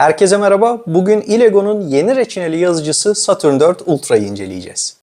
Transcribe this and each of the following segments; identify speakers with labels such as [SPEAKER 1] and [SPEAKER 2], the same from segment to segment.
[SPEAKER 1] Herkese merhaba. Bugün Ilego'nun yeni reçineli yazıcısı Saturn 4 Ultra'yı inceleyeceğiz.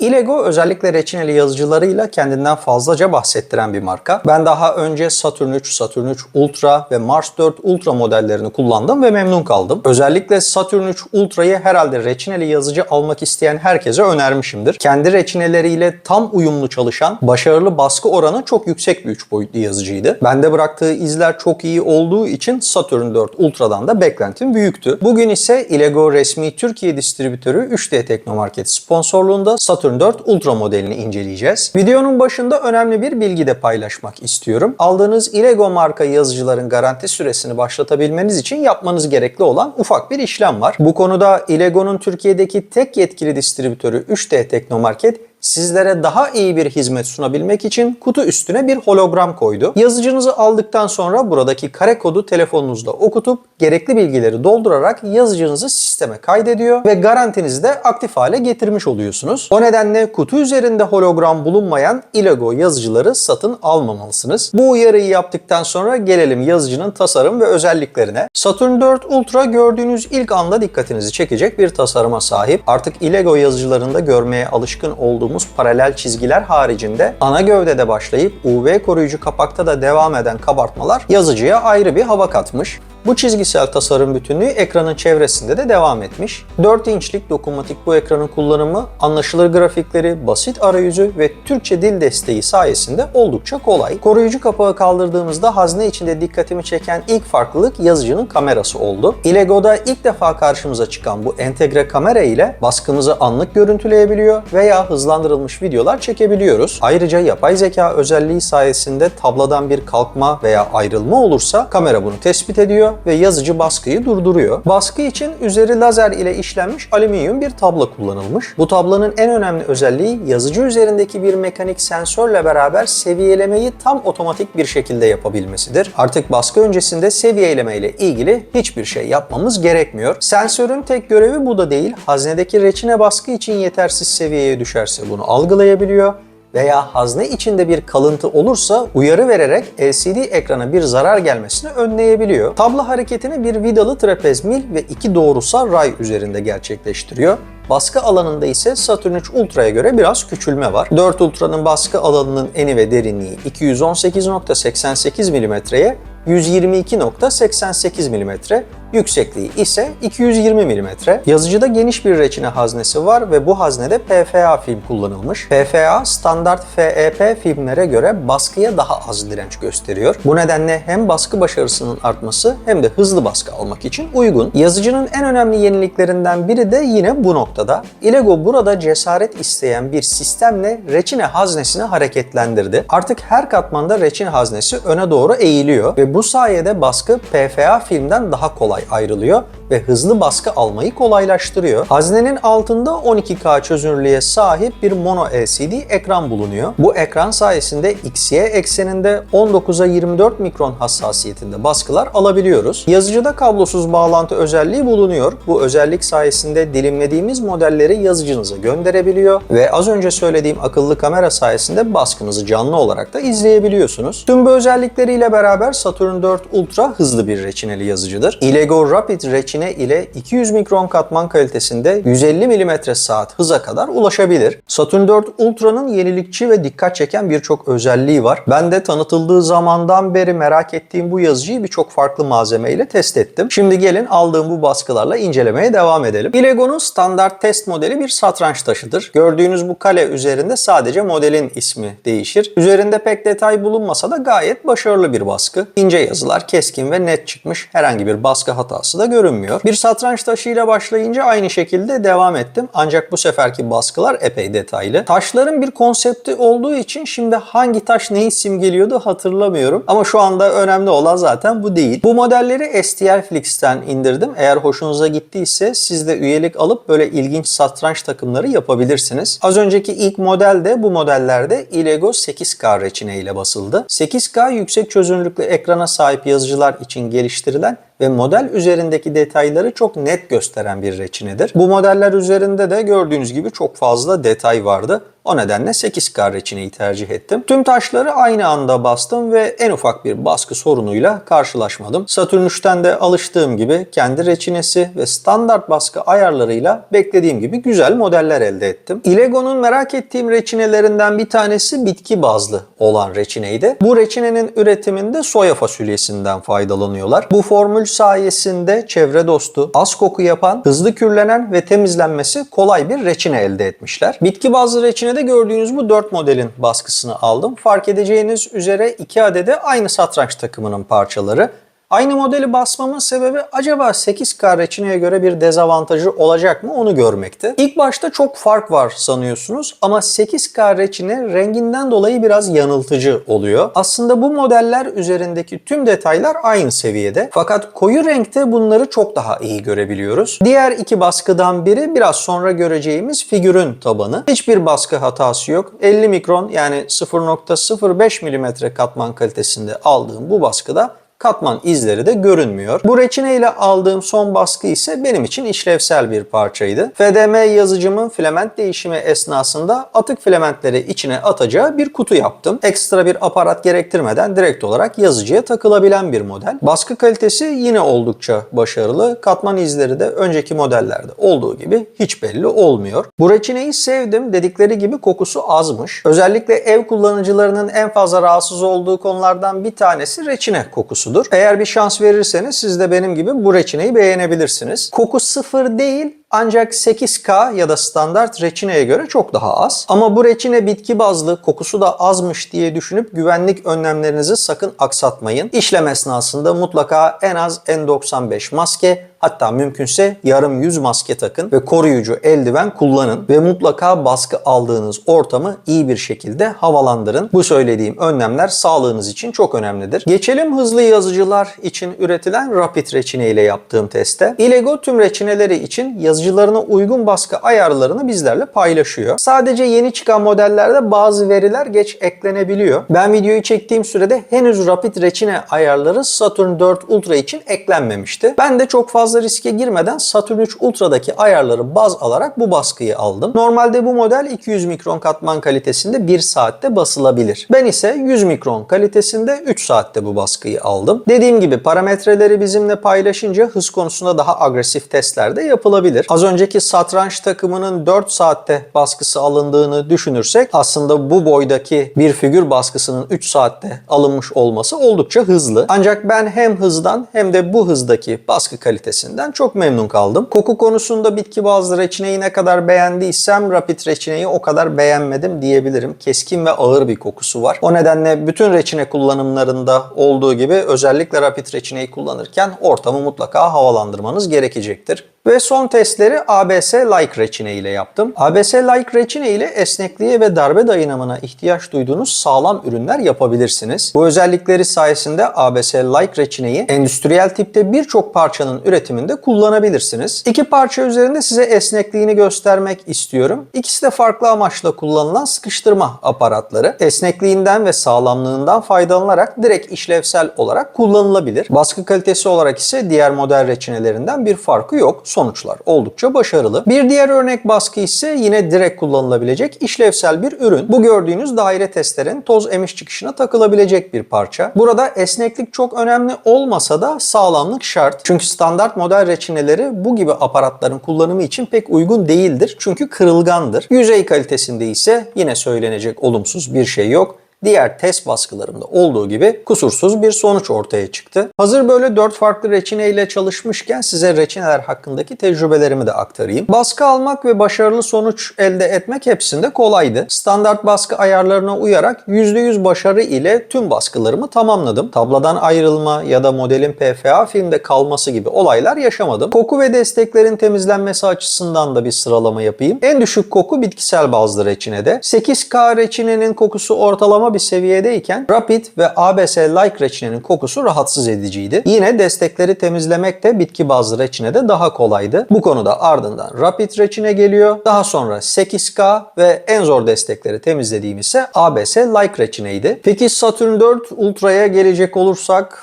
[SPEAKER 1] Ilego özellikle reçineli yazıcılarıyla kendinden fazlaca bahsettiren bir marka. Ben daha önce Saturn 3, Saturn 3 Ultra ve Mars 4 Ultra modellerini kullandım ve memnun kaldım. Özellikle Saturn 3 Ultra'yı herhalde reçineli yazıcı almak isteyen herkese önermişimdir. Kendi reçineleriyle tam uyumlu çalışan, başarılı baskı oranı çok yüksek bir 3 boyutlu yazıcıydı. Bende bıraktığı izler çok iyi olduğu için Saturn 4 Ultra'dan da beklentim büyüktü. Bugün ise Ilego resmi Türkiye distribütörü 3D Teknomarket sponsorluğunda Saturn 4 Ultra modelini inceleyeceğiz. Videonun başında önemli bir bilgi de paylaşmak istiyorum. Aldığınız Ilego marka yazıcıların garanti süresini başlatabilmeniz için yapmanız gerekli olan ufak bir işlem var. Bu konuda Ilego'nun Türkiye'deki tek yetkili distribütörü 3D Teknomarket sizlere daha iyi bir hizmet sunabilmek için kutu üstüne bir hologram koydu. Yazıcınızı aldıktan sonra buradaki kare kodu telefonunuzda okutup gerekli bilgileri doldurarak yazıcınızı sisteme kaydediyor ve garantinizi de aktif hale getirmiş oluyorsunuz. O nedenle kutu üzerinde hologram bulunmayan Ilego yazıcıları satın almamalısınız. Bu uyarıyı yaptıktan sonra gelelim yazıcının tasarım ve özelliklerine. Saturn 4 Ultra gördüğünüz ilk anda dikkatinizi çekecek bir tasarıma sahip. Artık Ilego yazıcılarında görmeye alışkın olduğumuz paralel çizgiler haricinde ana gövdede başlayıp UV koruyucu kapakta da devam eden kabartmalar yazıcıya ayrı bir hava katmış. Bu çizgisel tasarım bütünlüğü ekranın çevresinde de devam etmiş. 4 inçlik dokunmatik bu ekranın kullanımı anlaşılır grafikleri, basit arayüzü ve Türkçe dil desteği sayesinde oldukça kolay. Koruyucu kapağı kaldırdığımızda hazne içinde dikkatimi çeken ilk farklılık yazıcının kamerası oldu. Ilego'da ilk defa karşımıza çıkan bu entegre kamera ile baskımızı anlık görüntüleyebiliyor veya hızlandırılmış videolar çekebiliyoruz. Ayrıca yapay zeka özelliği sayesinde tabladan bir kalkma veya ayrılma olursa kamera bunu tespit ediyor ve yazıcı baskıyı durduruyor. Baskı için üzeri lazer ile işlenmiş alüminyum bir tabla kullanılmış. Bu tablanın en önemli özelliği yazıcı üzerindeki bir mekanik sensörle beraber seviyelemeyi tam otomatik bir şekilde yapabilmesidir. Artık baskı öncesinde seviyeleme ile ilgili hiçbir şey yapmamız gerekmiyor. Sensörün tek görevi bu da değil. Haznedeki reçine baskı için yetersiz seviyeye düşerse bunu algılayabiliyor veya hazne içinde bir kalıntı olursa uyarı vererek LCD ekrana bir zarar gelmesini önleyebiliyor. Tablo hareketini bir vidalı trapez mil ve iki doğrusal ray üzerinde gerçekleştiriyor. Baskı alanında ise Saturn 3 Ultra'ya göre biraz küçülme var. 4 Ultra'nın baskı alanının eni ve derinliği 218.88 mm'ye 122.88 mm, yüksekliği ise 220 mm. Yazıcıda geniş bir reçine haznesi var ve bu haznede PFA film kullanılmış. PFA standart FEP filmlere göre baskıya daha az direnç gösteriyor. Bu nedenle hem baskı başarısının artması hem de hızlı baskı almak için uygun. Yazıcının en önemli yeniliklerinden biri de yine bu noktada. Ilego burada cesaret isteyen bir sistemle reçine haznesini hareketlendirdi. Artık her katmanda reçine haznesi öne doğru eğiliyor ve bu sayede baskı PFA filmden daha kolay ayrılıyor ve hızlı baskı almayı kolaylaştırıyor. Haznenin altında 12K çözünürlüğe sahip bir mono LCD ekran bulunuyor. Bu ekran sayesinde XY ekseninde 19'a 24 mikron hassasiyetinde baskılar alabiliyoruz. Yazıcıda kablosuz bağlantı özelliği bulunuyor. Bu özellik sayesinde dilimlediğimiz modelleri yazıcınıza gönderebiliyor ve az önce söylediğim akıllı kamera sayesinde baskınızı canlı olarak da izleyebiliyorsunuz. Tüm bu özellikleriyle beraber Saturn 4 Ultra hızlı bir reçineli yazıcıdır. Ilego Rapid Retina reçine ile 200 mikron katman kalitesinde 150 mm saat hıza kadar ulaşabilir. Saturn 4 Ultra'nın yenilikçi ve dikkat çeken birçok özelliği var. Ben de tanıtıldığı zamandan beri merak ettiğim bu yazıcıyı birçok farklı malzemeyle test ettim. Şimdi gelin aldığım bu baskılarla incelemeye devam edelim. Ilego'nun standart test modeli bir satranç taşıdır. Gördüğünüz bu kale üzerinde sadece modelin ismi değişir. Üzerinde pek detay bulunmasa da gayet başarılı bir baskı. İnce yazılar keskin ve net çıkmış. Herhangi bir baskı hatası da görünmüyor. Bir satranç taşıyla başlayınca aynı şekilde devam ettim. Ancak bu seferki baskılar epey detaylı. Taşların bir konsepti olduğu için şimdi hangi taş neyi simgeliyordu hatırlamıyorum. Ama şu anda önemli olan zaten bu değil. Bu modelleri STL Flix'ten indirdim. Eğer hoşunuza gittiyse siz de üyelik alıp böyle ilginç satranç takımları yapabilirsiniz. Az önceki ilk model de bu modellerde Ilego 8K reçine ile basıldı. 8K yüksek çözünürlüklü ekrana sahip yazıcılar için geliştirilen ve model üzerindeki detayları çok net gösteren bir reçinedir. Bu modeller üzerinde de gördüğünüz gibi çok fazla detay vardı. O nedenle 8K reçineyi tercih ettim. Tüm taşları aynı anda bastım ve en ufak bir baskı sorunuyla karşılaşmadım. Saturn 3'ten de alıştığım gibi kendi reçinesi ve standart baskı ayarlarıyla beklediğim gibi güzel modeller elde ettim. Ilego'nun merak ettiğim reçinelerinden bir tanesi bitki bazlı olan reçineydi. Bu reçinenin üretiminde soya fasulyesinden faydalanıyorlar. Bu formül sayesinde çevre dostu, az koku yapan, hızlı kürlenen ve temizlenmesi kolay bir reçine elde etmişler. Bitki bazlı reçinede gördüğünüz bu 4 modelin baskısını aldım. Fark edeceğiniz üzere 2 adede aynı satranç takımının parçaları. Aynı modeli basmamın sebebi acaba 8K reçineye göre bir dezavantajı olacak mı onu görmekti. İlk başta çok fark var sanıyorsunuz ama 8K reçine renginden dolayı biraz yanıltıcı oluyor. Aslında bu modeller üzerindeki tüm detaylar aynı seviyede. Fakat koyu renkte bunları çok daha iyi görebiliyoruz. Diğer iki baskıdan biri biraz sonra göreceğimiz figürün tabanı. Hiçbir baskı hatası yok. 50 mikron yani 0.05 mm katman kalitesinde aldığım bu baskıda katman izleri de görünmüyor. Bu reçine ile aldığım son baskı ise benim için işlevsel bir parçaydı. FDM yazıcımın filament değişimi esnasında atık filamentleri içine atacağı bir kutu yaptım. Ekstra bir aparat gerektirmeden direkt olarak yazıcıya takılabilen bir model. Baskı kalitesi yine oldukça başarılı. Katman izleri de önceki modellerde olduğu gibi hiç belli olmuyor. Bu reçineyi sevdim. Dedikleri gibi kokusu azmış. Özellikle ev kullanıcılarının en fazla rahatsız olduğu konulardan bir tanesi reçine kokusu kokusudur. Eğer bir şans verirseniz siz de benim gibi bu reçineyi beğenebilirsiniz. Koku sıfır değil ancak 8K ya da standart reçineye göre çok daha az. Ama bu reçine bitki bazlı kokusu da azmış diye düşünüp güvenlik önlemlerinizi sakın aksatmayın. İşlem esnasında mutlaka en az N95 maske hatta mümkünse yarım yüz maske takın ve koruyucu eldiven kullanın ve mutlaka baskı aldığınız ortamı iyi bir şekilde havalandırın. Bu söylediğim önlemler sağlığınız için çok önemlidir. Geçelim hızlı yazıcılar için üretilen Rapid reçine ile yaptığım teste. Ilego tüm reçineleri için yazıcılarına uygun baskı ayarlarını bizlerle paylaşıyor. Sadece yeni çıkan modellerde bazı veriler geç eklenebiliyor. Ben videoyu çektiğim sürede henüz Rapid reçine ayarları Saturn 4 Ultra için eklenmemişti. Ben de çok fazla riske girmeden Saturn 3 Ultra'daki ayarları baz alarak bu baskıyı aldım. Normalde bu model 200 mikron katman kalitesinde 1 saatte basılabilir. Ben ise 100 mikron kalitesinde 3 saatte bu baskıyı aldım. Dediğim gibi parametreleri bizimle paylaşınca hız konusunda daha agresif testler de yapılabilir. Az önceki satranç takımının 4 saatte baskısı alındığını düşünürsek aslında bu boydaki bir figür baskısının 3 saatte alınmış olması oldukça hızlı. Ancak ben hem hızdan hem de bu hızdaki baskı kalitesinden çok memnun kaldım. Koku konusunda bitki bazlı reçineyi ne kadar beğendiysem Rapid reçineyi o kadar beğenmedim diyebilirim. Keskin ve ağır bir kokusu var. O nedenle bütün reçine kullanımlarında olduğu gibi özellikle Rapid reçineyi kullanırken ortamı mutlaka havalandırmanız gerekecektir. Ve son testleri ABS Like reçine ile yaptım. ABS Like reçine ile esnekliğe ve darbe dayanımına ihtiyaç duyduğunuz sağlam ürünler yapabilirsiniz. Bu özellikleri sayesinde ABS Like reçineyi endüstriyel tipte birçok parçanın üretiminde kullanabilirsiniz. İki parça üzerinde size esnekliğini göstermek istiyorum. İkisi de farklı amaçla kullanılan sıkıştırma aparatları. Esnekliğinden ve sağlamlığından faydalanarak direkt işlevsel olarak kullanılabilir. Baskı kalitesi olarak ise diğer model reçinelerinden bir farkı yok. Sonuçlar oldukça başarılı. Bir diğer örnek baskı ise yine direkt kullanılabilecek işlevsel bir ürün. Bu gördüğünüz daire testlerin toz emiş çıkışına takılabilecek bir parça. Burada esneklik çok önemli olmasa da sağlamlık şart. Çünkü standart model reçineleri bu gibi aparatların kullanımı için pek uygun değildir. Çünkü kırılgandır. Yüzey kalitesinde ise yine söylenecek olumsuz bir şey yok diğer test baskılarımda olduğu gibi kusursuz bir sonuç ortaya çıktı. Hazır böyle 4 farklı reçine ile çalışmışken size reçineler hakkındaki tecrübelerimi de aktarayım. Baskı almak ve başarılı sonuç elde etmek hepsinde kolaydı. Standart baskı ayarlarına uyarak %100 başarı ile tüm baskılarımı tamamladım. Tabladan ayrılma ya da modelin PFA filmde kalması gibi olaylar yaşamadım. Koku ve desteklerin temizlenmesi açısından da bir sıralama yapayım. En düşük koku bitkisel bazlı reçinede. 8K reçinenin kokusu ortalama bir seviyedeyken Rapid ve ABS Like reçinenin kokusu rahatsız ediciydi. Yine destekleri temizlemek de bitki bazlı reçinede daha kolaydı. Bu konuda ardından Rapid reçine geliyor. Daha sonra 8K ve en zor destekleri temizlediğim ise ABS Like reçineydi. Peki Saturn 4 Ultra'ya gelecek olursak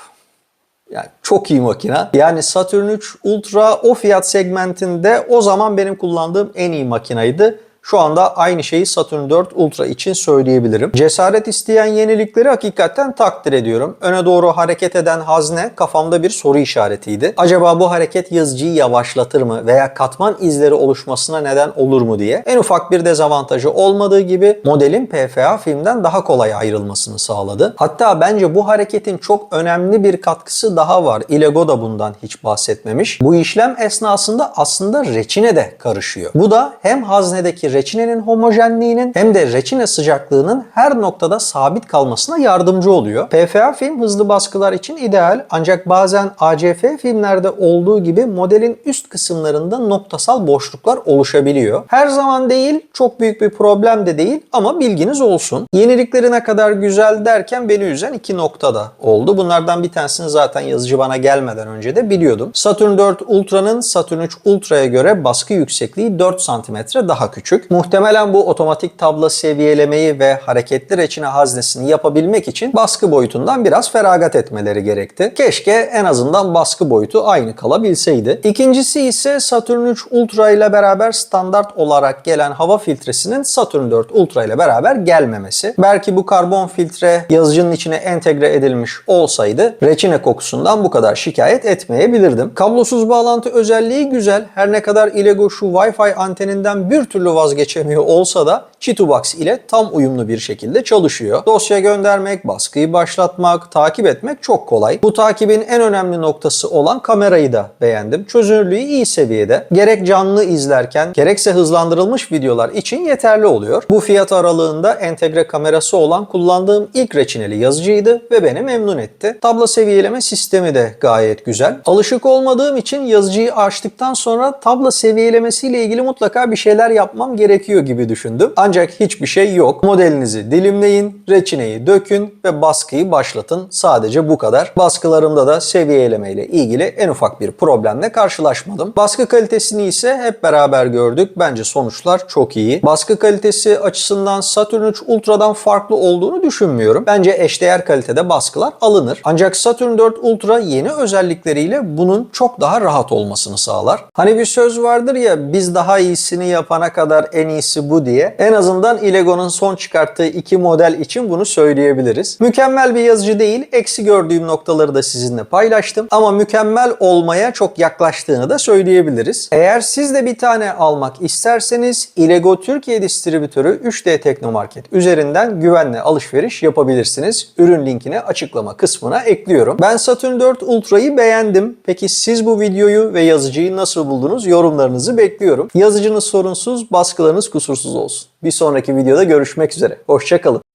[SPEAKER 1] yani çok iyi makina. Yani Saturn 3 Ultra o fiyat segmentinde o zaman benim kullandığım en iyi makinaydı. Şu anda aynı şeyi Saturn 4 Ultra için söyleyebilirim. Cesaret isteyen yenilikleri hakikaten takdir ediyorum. Öne doğru hareket eden hazne kafamda bir soru işaretiydi. Acaba bu hareket yazıcıyı yavaşlatır mı veya katman izleri oluşmasına neden olur mu diye. En ufak bir dezavantajı olmadığı gibi modelin PFA filmden daha kolay ayrılmasını sağladı. Hatta bence bu hareketin çok önemli bir katkısı daha var. Ilego da bundan hiç bahsetmemiş. Bu işlem esnasında aslında reçine de karışıyor. Bu da hem haznedeki reçinenin homojenliğinin hem de reçine sıcaklığının her noktada sabit kalmasına yardımcı oluyor. PFA film hızlı baskılar için ideal ancak bazen ACF filmlerde olduğu gibi modelin üst kısımlarında noktasal boşluklar oluşabiliyor. Her zaman değil, çok büyük bir problem de değil ama bilginiz olsun. Yenilikleri ne kadar güzel derken beni üzen iki nokta da oldu. Bunlardan bir tanesini zaten yazıcı bana gelmeden önce de biliyordum. Saturn 4 Ultra'nın Saturn 3 Ultra'ya göre baskı yüksekliği 4 cm daha küçük. Muhtemelen bu otomatik tablo seviyelemeyi ve hareketli reçine haznesini yapabilmek için baskı boyutundan biraz feragat etmeleri gerekti. Keşke en azından baskı boyutu aynı kalabilseydi. İkincisi ise Saturn 3 Ultra ile beraber standart olarak gelen hava filtresinin Saturn 4 Ultra ile beraber gelmemesi. Belki bu karbon filtre yazıcının içine entegre edilmiş olsaydı reçine kokusundan bu kadar şikayet etmeyebilirdim. Kablosuz bağlantı özelliği güzel. Her ne kadar Ilego şu Wi-Fi anteninden bir türlü vazgeçemiyor olsa da Chitubox ile tam uyumlu bir şekilde çalışıyor. Dosya göndermek, baskıyı başlatmak, takip etmek çok kolay. Bu takibin en önemli noktası olan kamerayı da beğendim. Çözünürlüğü iyi seviyede. Gerek canlı izlerken gerekse hızlandırılmış videolar için yeterli oluyor. Bu fiyat aralığında entegre kamerası olan kullandığım ilk reçineli yazıcıydı ve beni memnun etti. Tablo seviyeleme sistemi de gayet güzel. Alışık olmadığım için yazıcıyı açtıktan sonra tablo seviyelemesiyle ilgili mutlaka bir şeyler yapmam gerekiyor gibi düşündüm. Ancak hiçbir şey yok. Modelinizi dilimleyin, reçineyi dökün ve baskıyı başlatın. Sadece bu kadar. Baskılarımda da seviyeleme ile ilgili en ufak bir problemle karşılaşmadım. Baskı kalitesini ise hep beraber gördük. Bence sonuçlar çok iyi. Baskı kalitesi açısından Saturn 3 Ultra'dan farklı olduğunu düşünmüyorum. Bence eşdeğer kalitede baskılar alınır. Ancak Saturn 4 Ultra yeni özellikleriyle bunun çok daha rahat olmasını sağlar. Hani bir söz vardır ya biz daha iyisini yapana kadar en iyisi bu diye. En azından Ilego'nun son çıkarttığı iki model için bunu söyleyebiliriz. Mükemmel bir yazıcı değil. Eksi gördüğüm noktaları da sizinle paylaştım. Ama mükemmel olmaya çok yaklaştığını da söyleyebiliriz. Eğer siz de bir tane almak isterseniz Ilego Türkiye distribütörü 3D Teknomarket üzerinden güvenle alışveriş yapabilirsiniz. Ürün linkini açıklama kısmına ekliyorum. Ben Saturn 4 Ultra'yı beğendim. Peki siz bu videoyu ve yazıcıyı nasıl buldunuz? Yorumlarınızı bekliyorum. Yazıcınız sorunsuz, baskılarınız kusursuz olsun. Bir sonraki videoda görüşmek üzere. Hoşçakalın.